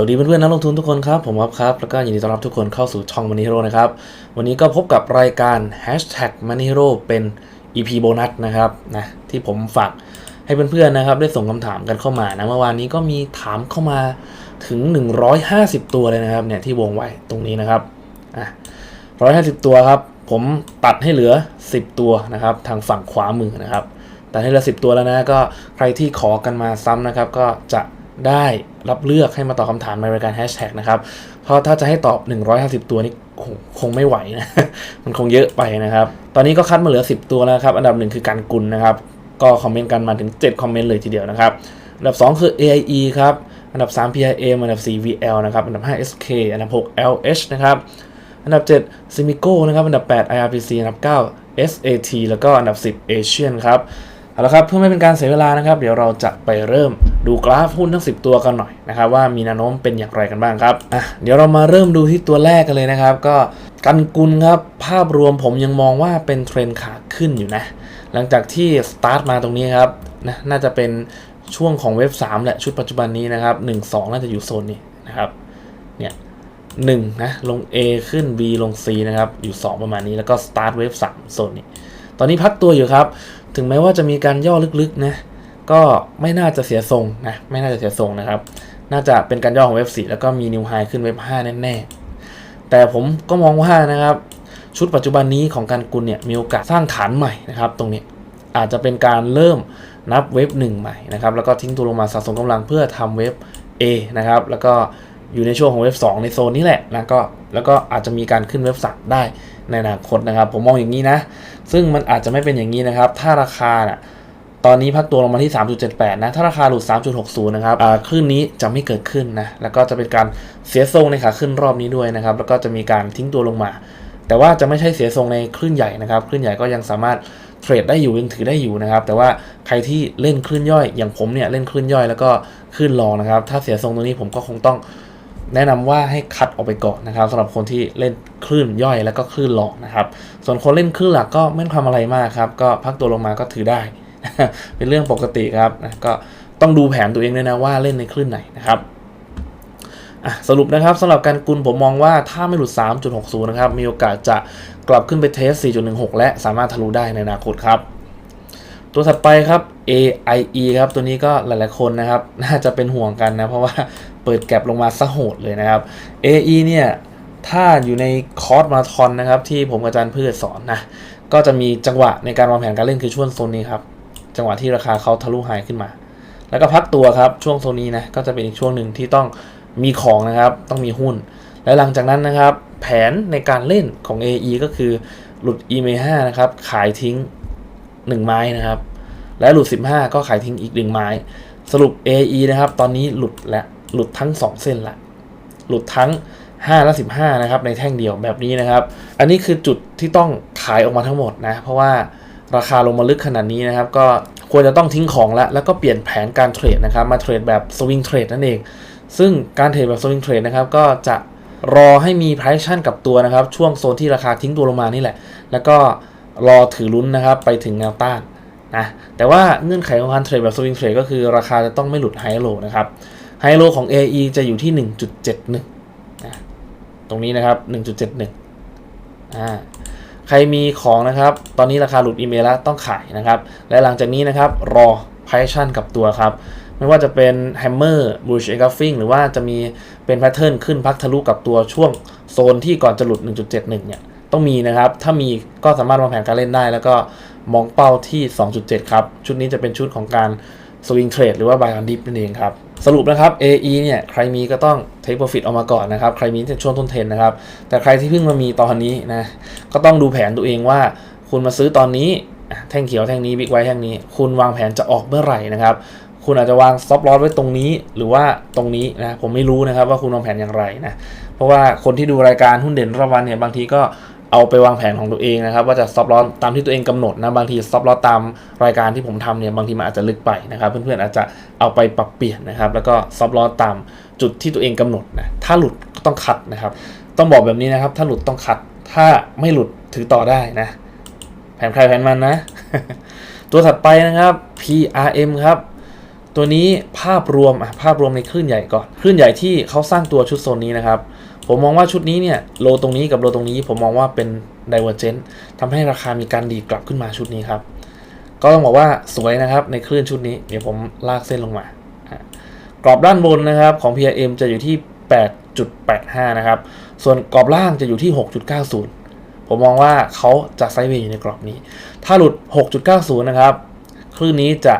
วัสดีเพื่อนๆนักลงทุนทุกคนครับ ผมอัพครับ แล้วก็ยินดีต้อนรับทุกคนเข้าสู่ช่อง Money Hero นะครับ วันนี้ก็พบกับรายการ Hashtag Money Hero เป็น EP โบนัสนะครับนะที่ผมฝากให้เพื่อนๆนะครับ ได้ส่งคำถามกันเข้ามานะเมื่อวานนี้ก็มีถามเข้ามาถึง 150 ตัวเลยนะครับเนี่ยที่วงไว้ตรงนี้นะครับอะ150 ตัวครับ ผมตัดให้เหลือ 10 ตัวนะครับ ทางฝั่งขวามือนะครับตัดให้เหลือ 10 ตัวแล้วนะก็ใครที่ขอกันมาซ้ำนะครับ ก็จะ ได้รับเลือกให้มาตอบคำถามในรายการแฮชแท็กนะครับ เพราะถ้าจะให้ตอบ 150 ตัวนี่คงคงไม่ไหวนะ มันคงเยอะไปนะครับ ตอนนี้ก็คัดมาเหลือ 10 ตัวแล้วครับ อันดับหนึ่งคือการกุลนะครับ ก็คอมเมนต์กันมาถึง 7 คอมเมนต์เลยทีเดียวนะครับ อันดับ 2 คือ AIE ครับ อันดับ 3 PIM อันดับ 4 VL นะครับ อันดับ 5 SK อันดับ 6 LH นะครับ อันดับ 7 Simico นะครับ อันดับ 8 IRPC อันดับ 9 SAT แล้วก็อันดับ 10 Asian ครับ เอาละครับเพื่อไม่เป็นการเสียเวลานะครับ เดี๋ยวเราจะไปเริ่มดูกราฟหุ้นทั้ง 10 ตัวกันหน่อยนะครับว่ามีแนวโน้มเป็นอย่างไรกันบ้างครับอะเดี๋ยวเรามาเริ่มดูที่ตัวแรกกันเลยนะครับ ก็กันกุลครับภาพรวมผมยังมองว่าเป็นเทรนขาขึ้นอยู่นะ หลังจากที่สตาร์ทมาตรงนี้ครับนะน่าจะเป็นช่วงของเว็บ 3 แหละชุดปัจจุบันนี้นะครับ1 2 น่าจะอยู่โซนนี้นะครับเนี่ย1นะลง A ขึ้น B ลง C นะครับอยู่ 2 ประมาณนี้แล้วก็ start wave 3โซนนี้ ตอนนี้พักตัวอยู่ครับ ถึงแม้ว่าจะมีการย่อลึกๆนะก็ไม่น่าจะเสียทรงนะไม่น่าจะเสียทรงนะครับ น่าจะเป็นการย่อของเว็บ4แล้วก็มีนิวไฮขึ้นเว็บ5แน่ๆแต่ผมก็มองว่านะครับ ชุดปัจจุบันนี้ของการกุลเนี่ยมีโอกาสสร้างฐานใหม่นะครับ ตรงนี้อาจจะเป็นการเริ่มนับเว็บ 1 ใหม่นะครับแล้วก็ทิ้งตัวลงมาสะสมกำลังเพื่อทำเว็บ A นะครับแล้วก็อยู่ในช่วงของเว็บ 2 ในโซนนี้แหละนะก็แล้วก็อาจจะมีการขึ้นเว็บ3ได้ ในอนาคตนะครับ ผมมองอย่างนี้นะ ซึ่งมันอาจจะไม่เป็นอย่างนี้นะครับ ถ้าราคาน่ะตอนนี้พักตัวลงมาที่ 3.78 นะ ถ้าราคาหลุด 3.60 นะครับคลื่นนี้จะไม่เกิดขึ้นนะ แล้วก็จะเป็นการเสียทรงในขาขึ้นรอบนี้ด้วยนะครับ แล้วก็จะมีการทิ้งตัวลงมา แต่ว่าจะไม่ใช่เสียทรงในคลื่นใหญ่นะครับ คลื่นใหญ่ก็ยังสามารถเทรดได้อยู่ยังถือได้อยู่นะครับ แต่ว่าใครที่เล่นคลื่นย่อย อย่างผมเนี่ยเล่นคลื่นย่อยแล้วก็คลื่นรองนะครับ ถ้าเสียทรงตรงนี้ผมก็คงต้อง แนะนำว่าให้คัดออกไปก่อนนะครับสำหรับคนที่เล่นคลื่นย่อยแล้วก็คลื่นหลอกนะครับ ส่วนคนเล่นคลื่นหลักก็ไม่ต้องทำอะไรมากครับ ก็พักตัวลงมาก็ถือได้ เป็นเรื่องปกติครับก็ต้องดูแผนตัวเองด้วยนะว่าเล่นในคลื่นไหนนะครับสรุปนะครับสำหรับการกุลผมมองว่าถ้าไม่หลุด 3.60 นะครับ มีโอกาสจะกลับขึ้นไปเทส 4.16 และสามารถทะลุได้ในอนาคตครับ ตัวถัดไปครับ AIE ครับตัวนี้ก็หลายๆคนนะครับ น่าจะเป็นห่วงกันนะ เพราะว่าเปิดแก็บลงมาซะโหดเลยนะครับ AE เนี่ยถ้าอยู่ในคอร์สมาราธอนนะครับ ที่ผมกับอาจารย์พืชสอนนะ ก็จะมีจังหวะในการวางแผนการเล่นคือช่วงโซนนี้ครับ จังหวะที่ราคาเขาทะลุไฮขึ้นมา แล้วก็พักตัวครับช่วงโซนนี้นะก็จะเป็นอีกช่วงหนึ่งที่ต้องมีของนะครับ ต้องมีหุ้น และหลังจากนั้นนะครับ แผนในการเล่นของ AE ก็คือหลุด EMA 5นะครับขายทิ้ง 1 ไม้นะครับ และหลุด 15 ก็ขายทิ้งอีก1ไม้ สรุป AE นะครับ ตอนนี้หลุดและหลุดทั้ง 2 เส้นละ หลุดทั้ง 5 และ 15 นะครับ ในแท่งเดียวแบบนี้นะครับ อันนี้คือจุดที่ต้องขายออกมาทั้งหมดนะ เพราะว่าราคาลงมาลึกขนาดนี้นะครับ ก็ควรจะต้องทิ้งของล้วแล้วก็เปลี่ยนแผนการเทรดนะครับ มาเทรดแบบสวิงเทรดนั่นเอง ซึ่งการเทรดแบบสวิงเทรดนะครับ ก็จะรอให้มี price action กับตัวนะครับ ช่วงโซนที่ราคาทิ้งตัวลงมานี่แหละ แล้วก็รอถือลุ้นนะครับ ไปถึงแนวต้าน นะแต่ว่าเงื่อนไขของการเทรดแบบสวิงเทรดก็คือราคาจะต้องไม่หลุดไฮโลนะครับไฮโลของ AE จะอยู่ที่ 1.71นะตรงนี้นะครับ 1.71อ่าใครมีของนะครับ ตอนนี้ราคาหลุดอีเมลแล้วต้องขายนะครับ และหลังจากนี้นะครับรอ p r i c e กับตัวครับ ไม่ว่าจะเป็น Hammer Bullish Engulfing หรือว่าจะมีเป็นแพทเทิร์นขึ้นพักทะลุกับตัวช่วงโซนที่ก่อนจะหลุด 1.71 เนี่ยต้องมีนะครับ ถ้ามีก็สามารถวางแผนการเล่นได้ แล้วก็ มองเป้าที่ 2.7 ครับ ชุดนี้จะเป็นชุดของการ swing trade หรือว่า buy on dip นั่นเองครับ สรุปนะครับ AE เนี่ย ใครมีก็ต้อง take profit ออกมาก่อนนะครับ ใครมีในช่วงต้นเทรนนะครับ แต่ใครที่เพิ่งมามีตอนนี้นะ ก็ต้องดูแผนตัวเองว่า คุณมาซื้อตอนนี้แท่งเขียวแท่งนี้บิ๊กไวท์แท่งนี้ คุณวางแผนจะออกเมื่อไหร่นะครับคุณอาจจะวางซอฟต์ลอสไว้ตรงนี้หรือว่าตรงนี้นะผมไม่รู้นะครับว่าคุณวางแผนอย่างไรนะเพราะว่าคนที่ดูรายการหุ้นเด่นรอบวันเนี่ยบางทีก็ เอาไปวางแผนของตัวเองนะครับ ว่าจะซอฟต์ลอตามที่ตัวเองกำหนดนะบางทีซอฟต์ลอตามรายการที่ผมทำเนี่ยบางทีมันอาจจะลึกไปนะครับเพื่อนๆอาจจะเอาไปปรับเปลี่ยนนะครับ แล้วก็ซอฟต์ลอตามจุดที่ตัวเองกำหนดนะถ้าหลุดก็ต้องคัดนะครับ ต้องบอกแบบนี้นะครับ ถ้าหลุดต้องคัด ถ้าไม่หลุดถือต่อได้นะ แผนใครแผนมันนะ ตัวถัดไปนะครับ PRM ครับตัวนี้ภาพรวมอะภาพรวมในคลื่นใหญ่ก่อนคลื่นใหญ่ที่เขาสร้างตัวชุดโซนนี้นะครับ ผมมองว่าชุดนี้เนี่ยโลตรงนี้กับโลตรงนี้ผมมองว่าเป็น divergent ทำให้ราคามีการดีดกลับขึ้นมาชุดนี้ครับ ก็ต้องบอกว่าสวยนะครับในคลื่นชุดนี้ เดี๋ยวผมลากเส้นลงมา กรอบด้านบนนะครับของ PRM จะอยู่ที่ 8.85 นะครับ ส่วนกรอบล่างจะอยู่ที่ 6.90 ผมมองว่าเขาจะไซด์เวย์อยู่ในกรอบนี้ ถ้าหลุด 6.90 นะครับ คลื่นนี้จะ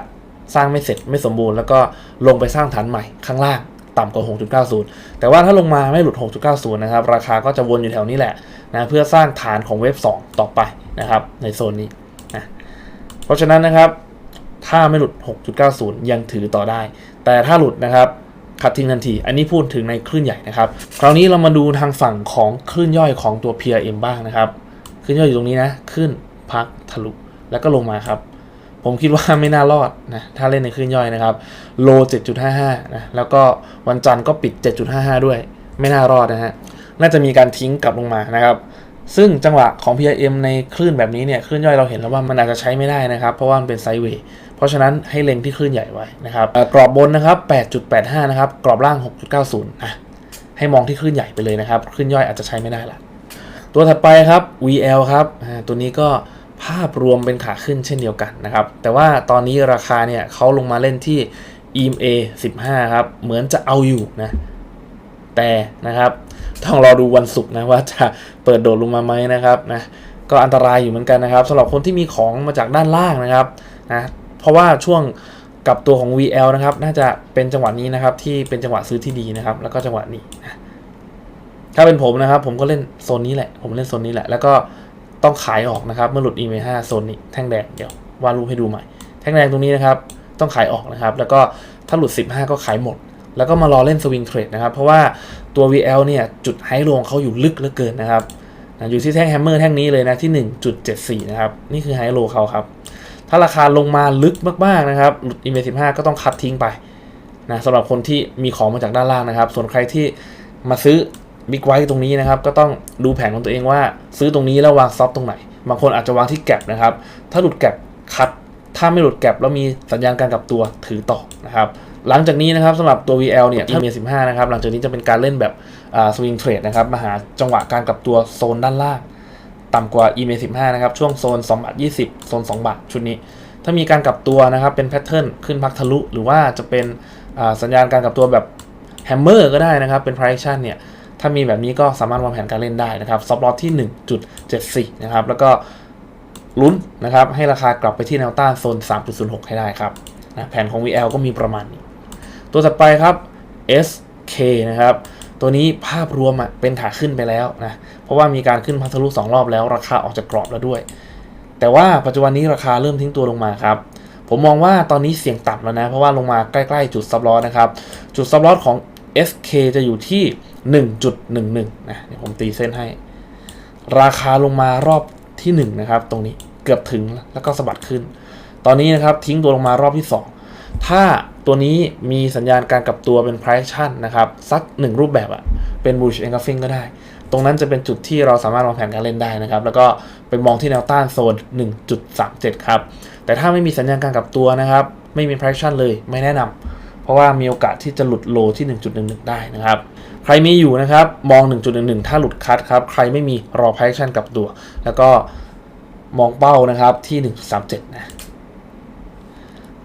สร้างไม่เสร็จไม่สมบูรณ์ แล้วก็ลงไปสร้างฐานใหม่ข้างล่าง ต่ำกว่า 6.90 แต่ว่าถ้าลงมาไม่หลุด 6.90 นะครับ ราคาก็จะวนอยู่แถวนี้แหละนะเพื่อสร้างฐานของเวฟ2ต่อไปนะครับ ในโซนนี้นะเพราะฉะนั้นนะครับ ถ้าไม่หลุด 6.90 ยังถือต่อได้ แต่ถ้าหลุดนะครับคัดทิ้งทันที อันนี้พูดถึงในคลื่นใหญ่นะครับ คราวนี้เรามาดูทางฝั่งของคลื่นย่อยของตัว PRM บ้างนะครับ คลื่นย่อยอยู่ตรงนี้นะ ขึ้นพักทะลุ แล้วก็ลงมาครับ ผมคิดว่าไม่น่ารอดนะถ้าเล่นในคลื่นย่อยนะครับ โล 7.55 นะแล้วก็วันจันทร์ก็ปิด 7.55 ด้วย ไม่น่ารอดนะฮะน่าจะมีการทิ้งกลับลงมานะครับ ซึ่งจังหวะของ PRM ในคลื่นแบบนี้เนี่ยคลื่นย่อยเราเห็นแล้วว่ามันอาจจะใช้ไม่ได้นะครับ เพราะว่ามันเป็นไซด์เวย์เพราะฉะนั้นให้เล็งที่คลื่นใหญ่ไว้นะครับกรอบบนนะครับ 8.85 นะครับกรอบล่าง 6.90อะให้มองที่คลื่นใหญ่ไปเลยนะครับคลื่นย่อยอาจจะใช้ไม่ได้ละตัวถัดไปครับ VL ครับตัวนี้ก็ ภาพรวมเป็นขาขึ้นเช่นเดียวกันนะครับ แต่ว่าตอนนี้ราคาเนี่ยเขาลงมาเล่นที่ EMA 15 ครับ เหมือนจะเอาอยู่นะ แต่นะครับ ต้องรอดูวันศุกร์นะว่าจะเปิดโดดลงมาไหมนะครับนะ ก็อันตรายอยู่เหมือนกันนะครับสำหรับคนที่มีของมาจากด้านล่างนะครับนะ เพราะว่าช่วงกับตัวของ VL นะครับ น่าจะเป็นจังหวะนี้นะครับ ที่เป็นจังหวะซื้อที่ดีนะครับ แล้วก็จังหวะนี้นะถ้าเป็นผมนะครับ ผมก็เล่นโซนนี้แหละ ผมเล่นโซนนี้แหละ แล้วก็ ต้องขายออกนะครับ เมื่อหลุด EMA 5โซนนี้แท่งแดงเดี๋ยววาดรูปให้ดูใหม่ แท่งแดงตรงนี้นะครับ ต้องขายออกนะครับ แล้วก็ถ้าหลุด 15 ก็ขายหมด แล้วก็มารอเล่นสวิงเทรดนะครับ เพราะว่าตัว VL เนี่ยจุดไฮโลของเขาอยู่ลึกเหลือเกินนะครับอยู่ที่แท่งแฮมเมอร์แท่งนี้เลยนะที่ 1.74 นะครับ นี่คือไฮโลเขาครับ ถ้าราคาลงมาลึกมากๆนะครับ หลุด EMA 15 ก็ต้องคัดทิ้งไปนะสำหรับคนที่มีของมาจากด้านล่างนะครับ ส่วนใครที่มาซื้อ บิ๊กไวท์ตรงนี้นะครับ ก็ต้องดูแผนของตัวเองว่าซื้อตรงนี้แล้ววางซอฟตรงไหน บางคนอาจจะวางที่แก็บนะครับ ถ้าหลุดแก็บคัด ถ้าไม่หลุดแก็บแล้วมีสัญญาณการกลับตัวถือต่อนะครับหลังจากนี้นะครับสำหรับตัว VL เนี่ยที่มี15 นะครับ หลังจากนี้จะเป็นการเล่นแบบสวิงเทรดนะครับมาหาจังหวะการกลับตัวโซนด้านล่าง ต่ำกว่า EMA 15 นะครับ ช่วงโซน2บาท20 โซน 2 บาท ชุดนี้ ถ้ามีการกลับตัวนะครับ เป็นแพทเทิร์นขึ้นพักทะลุ หรือว่าจะเป็นสัญญาณการกลับตัวแบบแฮมเมอร์ก็ได้นะครับ เป็น price a t i o n เนี่ย ถ้ามีแบบนี้ก็สามารถวางแผนการเล่นได้นะครับซับลอตที่ 1.74 นะครับ แล้วก็ลุ้นนะครับ ให้ราคากลับไปที่แนวต้านโซน 3.06 ให้ได้ครับนะแผนของ VL ก็มีประมาณนี้ ตัวถัดไปครับ SK นะครับ ตัวนี้ภาพรวมอะเป็นขาขึ้นไปแล้วนะ เพราะว่ามีการขึ้นพัทะลุสองรอบแล้ว ราคาออกจากกรอบแล้วด้วย แต่ว่าปัจจุบันนี้ราคาเริ่มทิ้งตัวลงมาครับผมมองว่าตอนนี้เสี่ยงต่ำแล้วนะ เพราะว่าลงมาใกล้ ๆ จุดซับลอสนะครับ จุดซับลอสของ SK จะอยู่ที่ 1.11นะเดี๋ยวผมตีเส้นให้ ราคาลงมารอบที่1นะครับตรงนี้เกือบถึงแล้วก็สะบัดขึ้น ตอนนี้นะครับทิ้งตัวลงมารอบที่ 2 ถ้าตัวนี้มีสัญญาณการกลับตัวเป็น price action นะครับสักหนึ่งรูปแบบอะเป็น bullish engulfing ก็ได้ ตรงนั้นจะเป็นจุดที่เราสามารถวางแผนการเล่นได้นะครับ แล้วก็ไปมองที่แนวต้านโซน 1.37 ครับ แต่ถ้าไม่มีสัญญาณการกลับตัวนะครับ ไม่มี price action เลยไม่แนะนำเพราะว่ามีโอกาสที่จะหลุดโลที่ 1.11 ได้นะครับ รมีอยู่นะครับ มอง 1.11 ถ้าหลุดคัดครับ ใครไม่มีรอ price action กลับตัว แล้วก็มองเป้านะครับที่ 1.37 นะ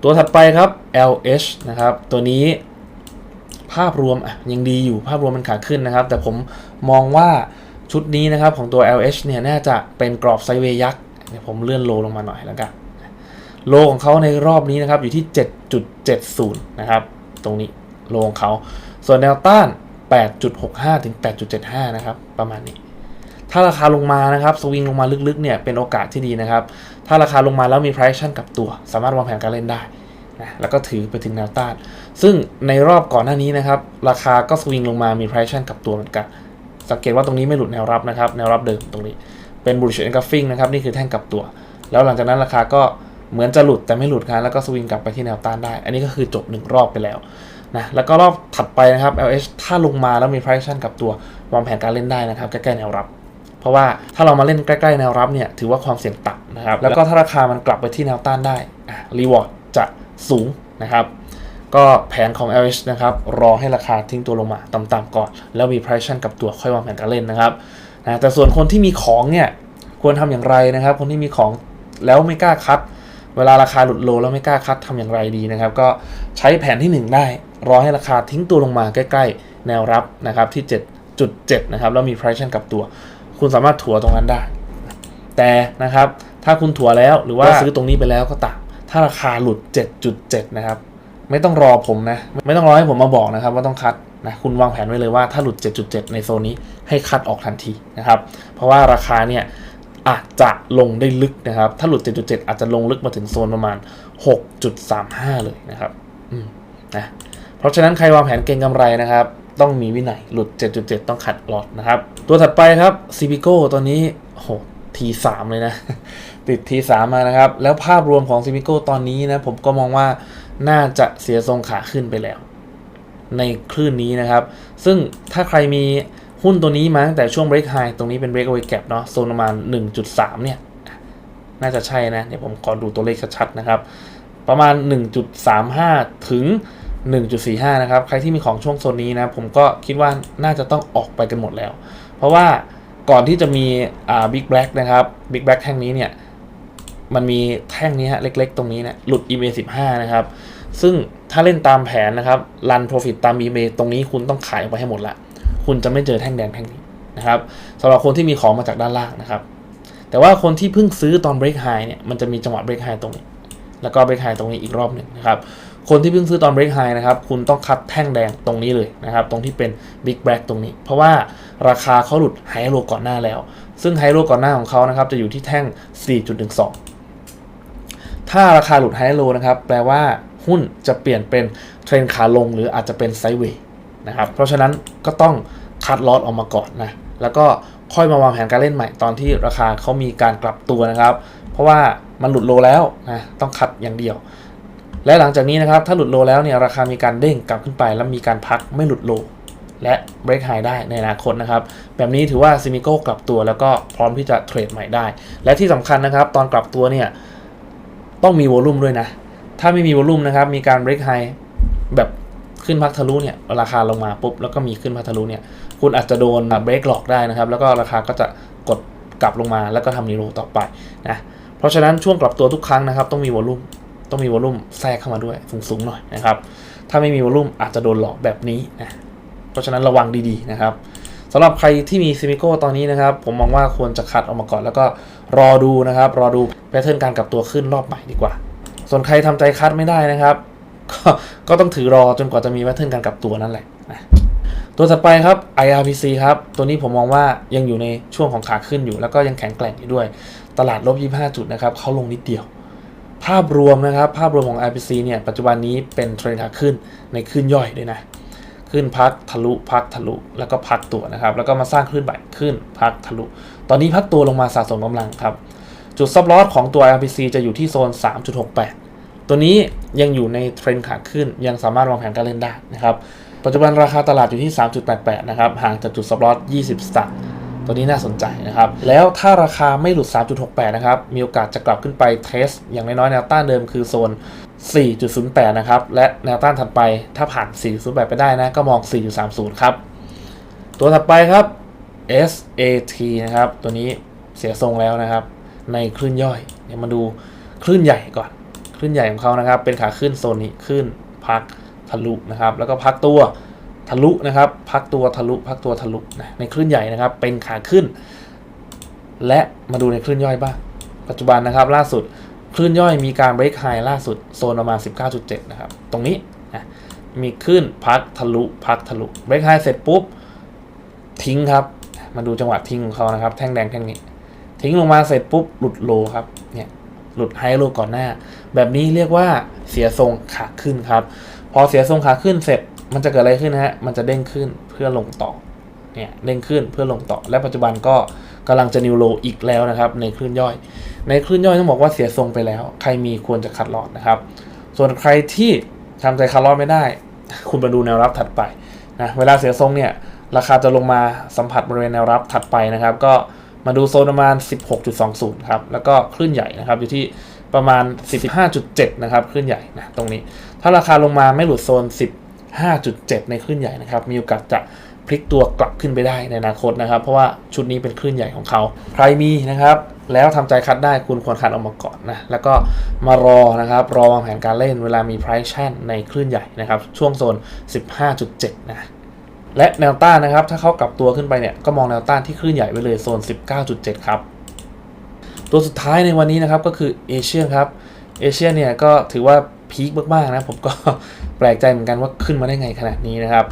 ตัวถัดไปครับ LH นะครับ ตัวนี้ภาพรวมยังดีอยู่ภาพรวมมันขาขึ้นนะครับ แต่ผมมองว่าชุดนี้นะครับของตัว LH เนี่ยน่าจะเป็นกรอบไซเวยักษ์เดี๋ยผมเลื่อนโลลงมาหน่อยแล้วกันโลของเขาในรอบนี้นะครับอยู่ที่ 7.70 นะครับ ตรงนี้โลของเขา ส่วนแนวต้าน 8.65 ถึง 8.75 นะครับ ประมาณนี้ ถ้าราคาลงมานะครับสวิงลงมาลึกๆเนี่ยเป็นโอกาสที่ดีนะครับ ถ้าราคาลงมาแล้วมี price action กลับตัว สามารถวางแผนการเล่นได้นะแล้วก็ถือไปถึงแนวต้าน ซึ่งในรอบก่อนหน้านี้นะครับ ราคาก็สวิงลงมามี price action กลับตัวเหมือนกันสังเกตว่าตรงนี้ไม่หลุดแนวรับนะครับ แนวรับเดิมตรงนี้เป็น bullish engulfing นะครับนี่คือแท่งกลับตัว แล้วหลังจากนั้นราคาก็เหมือนจะหลุดแต่ไม่หลุดครับแล้วก็สวิงกลับไปที่แนวต้านได้ อันนี้ก็คือจบหนึ่งรอบไปแล้ว นะแล้วก็รอบถัดไปนะครับ LH ถ้าลงมาแล้วมี price action กลับตัววางแผนการเล่นได้นะครับใกล้ๆแนวรับ เพราะว่าถ้าเรามาเล่นใกล้ๆแนวรับเนี่ยถือว่าความเสี่ยงต่ำนะครับแล้วก็ถ้าราคามันกลับไปที่แนวต้านได้รีวอร์ดจะสูงนะครับก็แผนของ LH นะครับรอให้ราคาทิ้งตัวลงมาต่ำๆก่อน แล้วมี price action กับตัวค่อยวางแผนการเล่นนะครับนะแต่ส่วนคนที่มีของเนี่ยควรทำอย่างไรนะครับ คนที่มีของแล้วไม่กล้าคัด เวลาราคาหลุดโลแล้วไม่กล้าคัดทำอย่างไรดีนะครับ ก็ใช้แผนที่ 1 ได้ รอให้ราคาทิ้งตัวลงมาใกล้ ๆ แนวรับนะครับที่ 7.7 นะครับ แล้วมี price action กับตัว คุณสามารถถัวตรงนั้นได้ แต่นะครับ ถ้าคุณถัวแล้วหรือว่าซื้อตรงนี้ไปแล้วก็ตามถ้าราคาหลุด 7.7 นะครับ ไม่ต้องรอผมนะ ไม่ต้องรอให้ผมมาบอกนะครับ ว่าต้องคัดนะคุณวางแผนไว้เลยว่าถ้าหลุด 7.7 ในโซนนี้ให้คัดออกทันทีนะครับ เพราะว่าราคาเนี่ยอาจจะลงได้ลึกนะครับ ถ้าหลุด 7.7 อาจจะลงลึกมาถึงโซนประมาณ 6.35 เลยนะครับ อืม นะ เพราะฉะนั้นใครวางแผนเก็งกำไรนะครับ ต้องมีวินัยหลุด 7.7 ต้องขัดลอดนะครับ ตัวถัดไปครับซีพิโก้ตัวนี้โหทีสามเลยนะ ติดทีสามมานะครับ แล้วภาพรวมของซิมิโก้ตอนนี้นะ ผมก็มองว่าน่าจะเสียทรงขาขึ้นไปแล้ว ในคลื่นนี้นะครับ ซึ่งถ้าใครมีหุ้นตัวนี้มาตั้งแต่ช่วง break high ตรงนี้เป็น break away gap เนาะโซนประมาณ 1.3 เนี่ย น่าจะใช่นะ เดี๋ยวผมขอดูตัวเลขชัดๆนะครับ ประมาณ 1.35 ถึง 1.45 นะครับ ใครที่มีของช่วงโซนนี้นะ ผมก็คิดว่าน่าจะต้องออกไปกันหมดแล้ว เพราะว่าก่อนที่จะมีอ่า Big Black นะครับ Big Black แท่งนี้เนี่ย มันมีแท่งนี้ฮะเล็กๆ ตรงนี้เนี่ยหลุด EMA 15 นะครับ ซึ่งถ้าเล่นตามแผนนะครับ Run Profit ตาม EMA ตรงนี้คุณต้องขายออกไปให้หมดละ คุณจะไม่เจอแท่งแดงแท่งนี้นะครับสำหรับคนที่มีของมาจากด้านล่างนะครับ แต่ว่าคนที่เพิ่งซื้อตอน break high เนี่ยมันจะมีจังหวะ break high ตรงนี้ แล้วก็ break high ตรงนี้อีกรอบหนึ่งนะครับ คนที่เพิ่งซื้อตอน break high นะครับ คุณต้องคัดแท่งแดงตรงนี้เลยนะครับ ตรงที่เป็น big black ตรงนี้ เพราะว่าราคาเขาหลุดไฮโลก่อนหน้าแล้ว ซึ่งไฮโลก่อนหน้าของเขานะครับ จะอยู่ที่แท่ง 4.12 ถ้าราคาหลุดไฮโลนะครับ แปลว่าหุ้นจะเปลี่ยนเป็นเทรนขาลง หรืออาจจะเป็นไซด์เวย์นะครับ เพราะฉะนั้นก็ต้องคัดลอตออกมาก่อนนะ แล้วก็ค่อยมาวางแผนการเล่นใหม่ตอนที่ราคาเขามีการกลับตัวนะครับ เพราะว่ามันหลุดโลแล้วนะ ต้องคัดอย่างเดียว และหลังจากนี้นะครับ ถ้าหลุดโลแล้วเนี่ยราคามีการเด้งกลับขึ้นไปแล้วมีการพักไม่หลุดโล และ break high ได้ในอนาคตนะครับ แบบนี้ถือว่าซิมิโก้กลับตัวแล้วก็พร้อมที่จะเทรดใหม่ได้ และที่สำคัญนะครับ ตอนกลับตัวเนี่ยต้องมีวอลุ่มด้วยนะ ถ้าไม่มีวอลุ่มนะครับ มีการ break high แบบขึ้นพักทะลุเนี่ยราคาลงมาปุ๊บแล้วก็มีขึ้นพักทะลุเนี่ยคุณอาจจะโดน break หลอกได้นะครับ แล้วก็ราคาก็จะกดกลับลงมาแล้วก็ทำนิโรต่อไปนะเพราะฉะนั้นช่วงกลับตัวทุกครั้งนะครับ ต้องมีวอลุ่ม ต้องมีวอลุ่มแทรกเข้ามาด้วยสูงๆหน่อยนะครับ ถ้าไม่มีวอลุ่มอาจจะโดนหลอกแบบนี้นะเพราะฉะนั้นระวังดีๆนะครับสำหรับใครที่มีซิมิโก้ตอนนี้นะครับ ผมมองว่าควรจะคัดออกมาก่อน แล้วก็รอดูนะครับ รอดูแพทเทิร์นการกลับตัวขึ้นรอบใหม่ดีกว่า ส่วนใครทำใจคัดไม่ได้นะครับก็ก็ต้องถือรอจนกว่าจะมีแพทเทิร์นการกลับตัวนั่นแหละนะตัวถัดไปครับ IRPC ครับ ตัวนี้ผมมองว่ายังอยู่ในช่วงของขาขึ้นอยู่ แล้วก็ยังแข็งแกร่งอยู่ด้วย ตลาดลบ 25 จุดนะครับเขาลงนิดเดียว ภาพรวมนะครับ ภาพรวมของ IPC เนี่ย ปัจจุบันนี้เป็นเทรนขาขึ้นในขึ้นย่อยด้วยนะ ขึ้นพักทะลุพักทะลุ แล้วก็พักตัวนะครับ แล้วก็มาสร้างขึ้นใหม่ขึ้นพักทะลุ ตอนนี้พักตัวลงมาสะสมกำลังครับ จุดซับลอสของตัว RPC จะอยู่ที่โซน 3.68 ตัวนี้ยังอยู่ในเทรนขาขึ้น ยังสามารถวางแผนการเล่นได้นะครับ ปัจจุบันราคาตลาดอยู่ที่ 3.88 นะครับ ห่างจากจุดซับลอส20สตางค์ ตัวนี้น่าสนใจนะครับ แล้วถ้าราคาไม่หลุด 3.68 นะครับ มีโอกาสจะกลับขึ้นไปเทส อย่างน้อยๆแนวต้านเดิมคือโซน 4.08 นะครับ และแนวต้านถัดไปถ้าผ่าน 4.08 ไปได้นะ ก็มอง 4.30 ครับ ตัวถัดไปครับ SAT นะครับ ตัวนี้เสียทรงแล้วนะครับ ในคลื่นย่อย เดี๋ยวมาดูคลื่นใหญ่ก่อน คลื่นใหญ่ของเขานะครับ เป็นขาขึ้นโซนนี้ ขึ้นพักทะลุนะครับ แล้วก็พักตัว ทะลุนะครับ พักตัวทะลุพักตัวทะลุนะในคลื่นใหญ่นะครับ เป็นขาขึ้น และมาดูในคลื่นย่อยบ้าง ปัจจุบันนะครับ ล่าสุดคลื่นย่อยมีการ break high ล่าสุดโซนประมาณ 19.7 นะครับ ตรงนี้นะมีขึ้นพักทะลุพักทะลุ break high เสร็จปุ๊บ ทิ้งครับ มาดูจังหวะทิ้งของเขานะครับ แท่งแดงแท่งนี้ ทิ้งลงมาเสร็จปุ๊บ หลุดโลครับเนี่ยหลุดไฮโลก่อนหน้า แบบนี้เรียกว่าเสียทรงขาขึ้นครับ พอเสียทรงขาขึ้นเสร็จ มันจะเกิดอะไรขึ้นนะฮะ มันจะเด้งขึ้นเพื่อลงต่อ เนี่ยเด้งขึ้นเพื่อลงต่อ และปัจจุบันก็กำลังจะนิวโลอีกแล้วนะครับ ในคลื่นย่อย ในคลื่นย่อยต้องบอกว่าเสียทรงไปแล้ว ใครมีควรจะคัดลอดนะครับ ส่วนใครที่ทำใจคัดลอดไม่ได้ คุณมาดูแนวรับถัดไปนะ เวลาเสียทรงเนี่ยราคาจะลงมาสัมผัสบริเวณแนวรับถัดไปนะครับ ก็มาดูโซนประมาณ 16.20 ครับ แล้วก็คลื่นใหญ่นะครับอยู่ที่ประมาณ 15.7 นะครับคลื่นใหญ่นะตรงนี้ ถ้าราคาลงมาไม่หลุดโซน 5.7 ในคลื่นใหญ่นะครับ มีโอกาสจะพลิกตัวกลับขึ้นไปได้ในอนาคตนะครับ เพราะว่าชุดนี้เป็นคลื่นใหญ่ของเขา ใครมีนะครับ แล้วทำใจคัดได้คุณควรคัดออกมาก่อนนะ แล้วก็มารอนะครับ รอวางแผนการเล่นเวลามี price action ในคลื่นใหญ่นะครับ ช่วงโซน 15.7 นะและแนวต้านนะครับ ถ้าเขากลับตัวขึ้นไปเนี่ยก็มองแนวต้านที่คลื่นใหญ่ไว้เลยโซน 19.7 ครับ ตัวสุดท้ายในวันนี้นะครับก็คือเอเชียครับเอเชียเนี่ยก็ถือว่าพีคมากๆนะผมก็ ปลกใจเหมือนกันว่าขึ้นมาได้ไงขนาดนี้นะครับ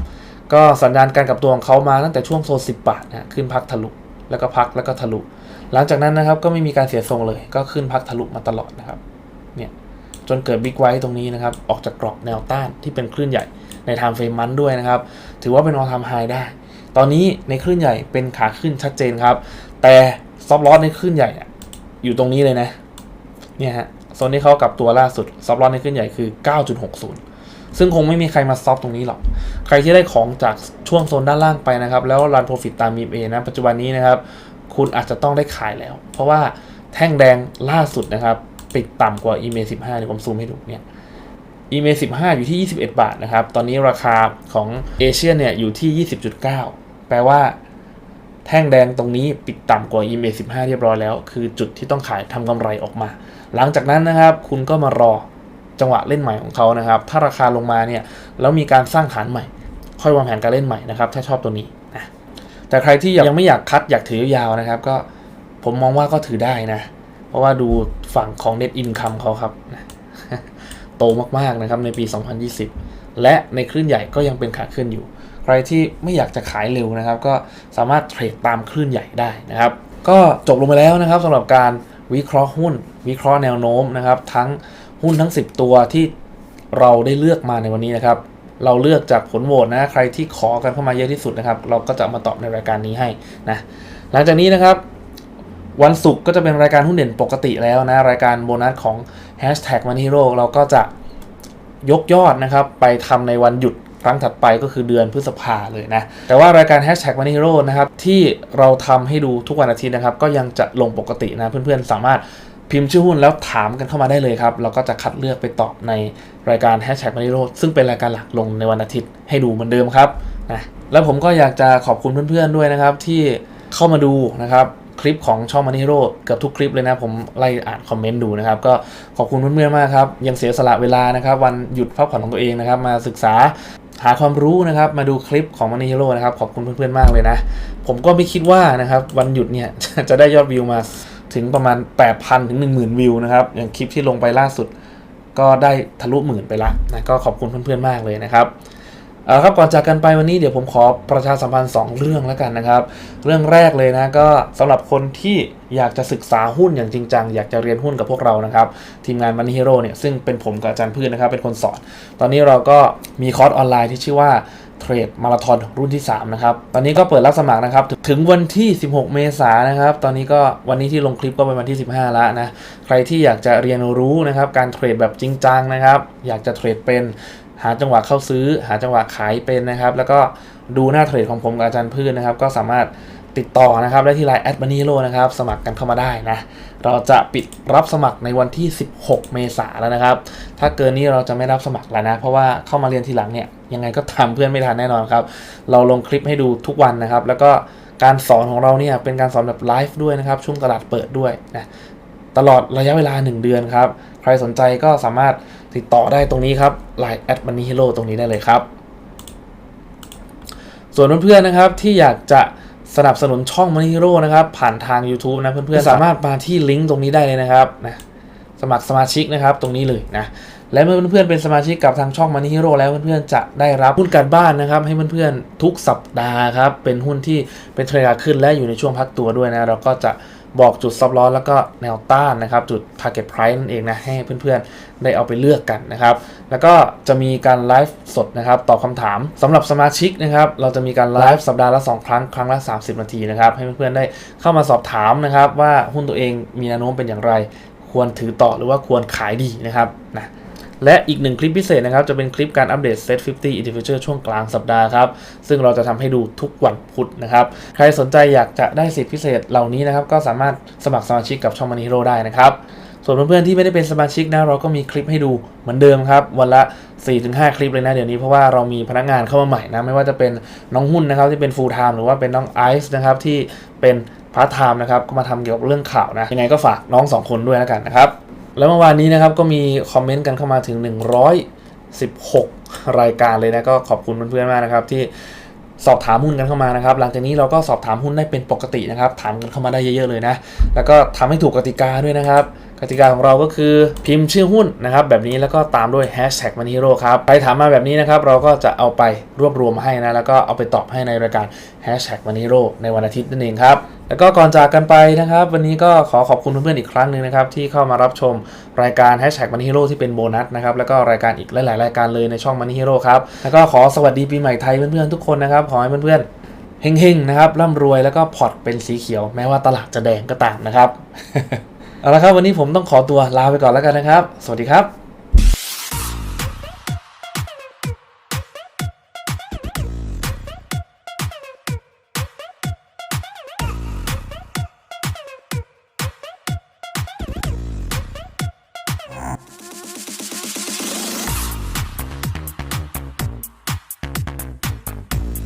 ก็สัญญาณการกลับตัวของเขามาตั้งแต่ช่วงโซน10 บาทนะขึ้นพักทะลุแล้วก็พักแล้วก็ทะลุ หลังจากนั้นนะครับก็ไม่มีการเสียทรงเลย ก็ขึ้นพักทะลุมาตลอดนะครับเนี่ยจนเกิดบิ๊กไวท์ตรงนี้นะครับออกจากกรอบแนวต้านที่เป็นคลื่นใหญ่ในไทม์เฟรมมันด้วยนะครับ ถือว่าเป็นออทามไฮได้ ตอนนี้ในคลื่นใหญ่เป็นขาขึ้นชัดเจนครับ แต่ซอฟลอสในคลื่นใหญ่อยู่ตรงนี้เลยนะเนี่ยฮะโซนที่เขากลับตัวล่าสุดซอฟลอสในคลื่นใหญ่คือ 9.60 ซึ่งคงไม่มีใครมาซอฟตรงนี้หรอก ใครที่ได้ของจากช่วงโซนด้านล่างไปนะครับ แล้วรันโปรฟิตตามมีเอนะปัจจุบันนี้นะครับ คุณอาจจะต้องได้ขายแล้ว เพราะว่าแท่งแดงล่าสุดนะครับ ปิดต่ำกว่า EMA 15เดี๋ยวผมซูมให้ดูเนี่ย EMA 15 อยู่ที่ 21 บาทนะครับ ตอนนี้ราคาของเอเชียเนี่ยอยู่ที่ 20.9 แปลว่าแท่งแดงตรงนี้ปิดต่ำกว่า EMA 15 เรียบร้อยแล้ว คือจุดที่ต้องขายทำกำไรออกมา หลังจากนั้นนะครับ คุณก็มารอ จังหวะเล่นใหม่ของเขานะครับ ถ้าราคาลงมาเนี่ยแล้วมีการสร้างฐานใหม่ ค่อยวางแผนการเล่นใหม่นะครับ ถ้าชอบตัวนี้นะแต่ใครที่ยังไม่อยากคัดอยากถือยาวๆนะครับ ก็ผมมองว่าก็ถือได้นะ เพราะว่าดูฝั่งของ Net Income เขาครับนะโตมากๆนะครับในปี 2020 และในคลื่นใหญ่ก็ยังเป็นขาขึ้นอยู่ ใครที่ไม่อยากจะขายเร็วนะครับ ก็สามารถเทรดตามคลื่นใหญ่ได้นะครับ ก็จบลงไปแล้วนะครับสำหรับการวิเคราะห์หุ้น วิเคราะห์แนวโน้มนะครับ ทั้ง หุ้นทั้ง 10 ตัวที่เราได้เลือกมาในวันนี้นะครับ เราเลือกจากผลโหวตนะ ใครที่ขอกันเข้ามาเยอะที่สุดนะครับ เราก็จะมาตอบในรายการนี้ให้นะ หลังจากนี้นะครับ วันศุกร์ก็จะเป็นรายการหุ้นเด่นปกติแล้วนะ รายการโบนัสของ Hashtag Money Hero เราก็จะยกยอดนะครับ ไปทำในวันหยุดครั้งถัดไปก็คือเดือนพฤษภาเลยนะ แต่ว่ารายการ Hashtag Money Hero นะครับ ที่เราทำให้ดูทุกวันอาทิตย์นะครับ ก็ยังจะลงปกตินะ เพื่อนๆ สามารถ พิมพ์ชื่อหุ้นแล้วถามกันเข้ามาได้เลยครับ เราก็จะคัดเลือกไปตอบในรายการ Hashtag Money r o ซึ่งเป็นรายการหลักลงในวันอาทิตย์ให้ดูเหมือนเดิมครับนะแล้วผมก็อยากจะขอบคุณเพื่อนๆด้วยนะครับ ที่เข้ามาดูนะครับคลิปของช่อง Money Hero เกือบทุกคลิปเลยนะ ผมไล่อ่านคอมเมนต์ดูนะครับ ก็ขอบคุณเพื่อนๆมากครับ ยังเสียสละเวลานะครับ วันหยุดพักผ่อนของตัวเองนะครับ มาศึกษาหาความรู้นะครับ มาดูคลิปของ Money Hero นะครับ ขอบคุณเพื่อนๆมากเลยนะ ผมก็ไม่คิดว่านะครับ วันหยุดเนี่ยจะได้ยอดวิวมา ถึงประมาณ 8,000 ถึง 10,000 วิวนะครับ อย่างคลิปที่ลงไปล่าสุด ก็ได้ทะลุหมื่นไปละนะก็ขอบคุณเพื่อนๆมากเลยนะครับเอาละครับก่อนจากกันไปวันนี้เดี๋ยวผมขอประชาสัมพันธ์ 2 เรื่องแล้วกันนะครับ เรื่องแรกเลยนะก็สำหรับคนที่อยากจะศึกษาหุ้นอย่างจริงจังอยากจะเรียนหุ้นกับพวกเรานะครับ ทีมงาน Money Hero เนี่ยซึ่งเป็นผมกับอาจารย์พืชนะครับ เป็นคนสอน ตอนนี้เราก็มีคอร์สออนไลน์ที่ชื่อว่า เทรดมาราธอนรุ่นที่ 3 นะครับ ตอนนี้ก็เปิดรับสมัครนะครับ ถึงวันที่ 16 เมษายนนะครับ ตอนนี้ก็วันนี้ที่ลงคลิปก็เป็นวันที่ 15 แล้วนะ ใครที่อยากจะเรียนรู้นะครับ การเทรดแบบจริงจังนะครับ อยากจะเทรดเป็นหาจังหวะเข้าซื้อ หาจังหวะขายเป็นนะครับ แล้วก็ดูหน้าเทรดของผมกับอาจารย์พืชนะครับ ก็สามารถ ติดต่อนะครับได้ที่ไลน์แอดบันนี่โลนะครับสมัครกันเข้ามาได้นะ เราจะปิดรับสมัครในวันที่ 16 เมษาแล้วนะครับ ถ้าเกินนี้เราจะไม่รับสมัครแล้วนะ เพราะว่าเข้ามาเรียนทีหลังเนี่ยยังไงก็ตามเพื่อนไม่ทันแน่นอนครับ เราลงคลิปให้ดูทุกวันนะครับ แล้วก็การสอนของเราเนี่ยเป็นการสอนแบบไลฟ์ด้วยนะครับ ช่วงตลาดเปิดด้วยนะตลอดระยะเวลา 1 เดือนครับ ใครสนใจก็สามารถติดต่อได้ตรงนี้ครับไลน์แอดมันนี่ฮีโร่ตรงนี้ได้เลยครับ ส่วนเพื่อนๆนะครับที่อยากจะ สนับสนุนช่องมันฮีโร่นะครับ ผ่านทาง YouTube นะเพื่อนๆ สามารถมาที่ลิงก์ตรงนี้ได้เลยนะครับนะสมัครสมาชิกนะครับตรงนี้เลยนะและเมื่อเพื่อนๆเป็นสมาชิกกับทางช่องมันฮีโร่แล้วเพื่อนๆจะได้รับหุ้นการบ้านนะครับ ให้เพื่อนๆทุกสัปดาห์ครับเป็นหุ้นที่เป็นเทรดขึ้นและอยู่ในช่วงพักตัวด้วยนะเราก็จะ บอกจุดซับล้อแล้วก็แนวต้านนะครับ จุด target price นั่นเองนะ ให้เพื่อนๆ ได้เอาไปเลือกกันนะครับ แล้วก็จะมีการไลฟ์สดนะครับ ตอบคำถามสำหรับสมาชิกนะครับ เราจะมีการไลฟ์สัปดาห์ละ 2 ครั้ง ครั้งละ 30 นาทีนะครับ ให้เพื่อนๆ ได้เข้ามาสอบถามนะครับ ว่าหุ้นตัวเองมีแนวโน้มเป็นอย่างไร ควรถือต่อหรือว่าควรขายดีนะครับนะ และอีกหนึ่งคลิปพิเศษนะครับ จะเป็นคลิปการอัปเดต Set 50 Individual ช่วงกลางสัปดาห์ครับ ซึ่งเราจะทำให้ดูทุกวันพุธนะครับ ใครสนใจอยากจะได้สิทธิพิเศษเหล่านี้นะครับ ก็สามารถสมัครสมาชิกกับช่อง Money Hero ได้นะครับ ส่วนเพื่อนๆที่ไม่ได้เป็นสมาชิกนะเราก็มีคลิปให้ดูเหมือนเดิมครับ วันละ 4-5 คลิปเลยนะเดี๋ยวนี้เพราะว่าเรามีพนักงานเข้ามาใหม่นะไม่ว่าจะเป็นน้องหุ้นนะครับที่เป็น full time หรือว่าเป็นน้องไอซ์นะครับที่เป็นพาร์ทไทม์นะครับก็มาทำเกี่ยวกับเรื่องข่าวนะยังไงก็ฝากน้องสองคนด้วยแล้วกันนะครับ แล้วเมื่อวานนี้นะครับก็มีคอมเมนต์กันเข้ามาถึง 116 รายการเลยนะก็ขอบคุณเพื่อนๆมากนะครับที่สอบถามหุ้นกันเข้ามานะครับ หลังจากนี้เราก็สอบถามหุ้นได้เป็นปกตินะครับ ถามกันเข้ามาได้เยอะๆเลยนะ แล้วก็ทำให้ถูกกติกาด้วยนะครับ กติกาของเราก็คือพิมพ์ชื่อหุ้นนะครับแบบนี้แล้วก็ตามด้วย hashtag m o n e y h e r o ครับใครถามมาแบบนี้นะครับเราก็จะเอาไปรวบรวมให้นะแล้วก็เอาไปตอบให้ในรายการ hashtag m o n e y h e r o ในวันอาทิตย์นั่นเองครับแล้วก็ก่อนจากกันไปนะครับ วันนี้ก็ขอขอบคุณเพื่อนๆอีกครั้งหนึ่งนะครับที่เข้ามารับชมรายการ hashtag m o n e y h e r o ที่เป็นโบนัสนะครับแล้วก็รายการอีกหลายๆรายการเลยในช่อง m o n e y h e r o ครับแล้วก็ขอสวัสดีปีใหม่ไทยเพื่อนๆทุกคนนะครับขอให้เพื่อนๆเฮงๆนะครับร่ำรวยแล้วก็พอร์ตเป็นสีเขียว แม้ว่าตลาดจะแดงก็ตามนะครับ เอาละครับวันนี้ผมต้องขอตัวลาไปก่อนแล้วกันนะครับ สวัสดีครับ